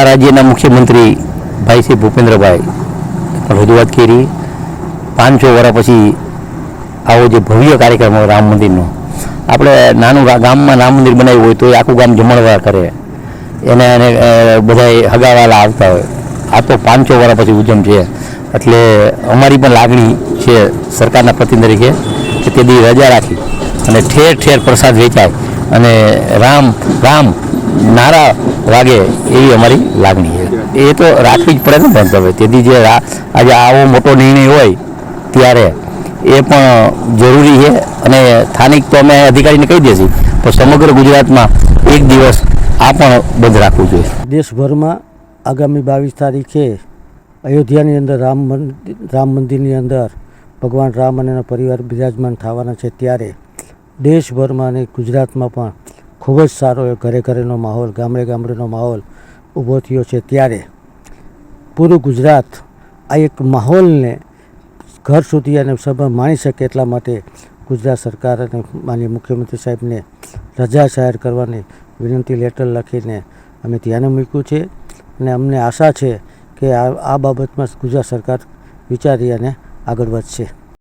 આ રાજ્યના મુખ્યમંત્રી ભાઈ શ્રી ભૂપેન્દ્રભાઈ પણ રજૂઆત કરી. પાંચસો વર્ષ પછી આવો જે ભવ્ય કાર્યક્રમ હોય રામ મંદિરનો, આપણે નાનું ગામમાં રામ મંદિર બનાવ્યું હોય તો એ આખું ગામ જમણવાર કરે. એને એને બધા હગાવાલા આવતા હોય. આ તો પાંચસો વર્ષ પછી ઉજમ છે. એટલે અમારી પણ લાગણી છે સરકારના પ્રતિનિધિ તરીકે કે તે દી રજા રાખી અને ઠેર ઠેર પ્રસાદ વેચાય અને રામ રામ નારા વાગે એવી અમારી લાગણી છે. એ તો રાખવી જ પડે ને તમે તેથી જે આજે આવો મોટો નિર્ણય હોય ત્યારે એ પણ જરૂરી છે અને સ્થાનિક તો અમે અધિકારીને કહી દઈશું પણ સમગ્ર ગુજરાતમાં એક દિવસ આ પણ બંધ રાખવું જોઈએ. દેશભરમાં આગામી બાવીસ તારીખે અયોધ્યાની અંદર રામ મંદિર રામ મંદિરની અંદર ભગવાન રામ અને એના પરિવાર બિરાજમાન થવાના છે ત્યારે દેશભરમાં અને ગુજરાતમાં પણ ખૂબ જ સારો એ ઘરે ઘરેનો માહોલ, ગામડે ગામડેનો માહોલ ઊભો થયો છે ત્યારે પૂરું ગુજરાત આ એક માહોલને ઘર સુધી અને સભા માણી શકે એટલા માટે ગુજરાત સરકાર અને માનીય મુખ્યમંત્રી સાહેબને રજા જાહેર કરવાની વિનંતી લેટર લખીને અમે ધ્યાને મૂક્યું છે અને અમને આશા છે કે આ આ બાબતમાં ગુજરાત સરકાર વિચારી અને આગળ વધશે.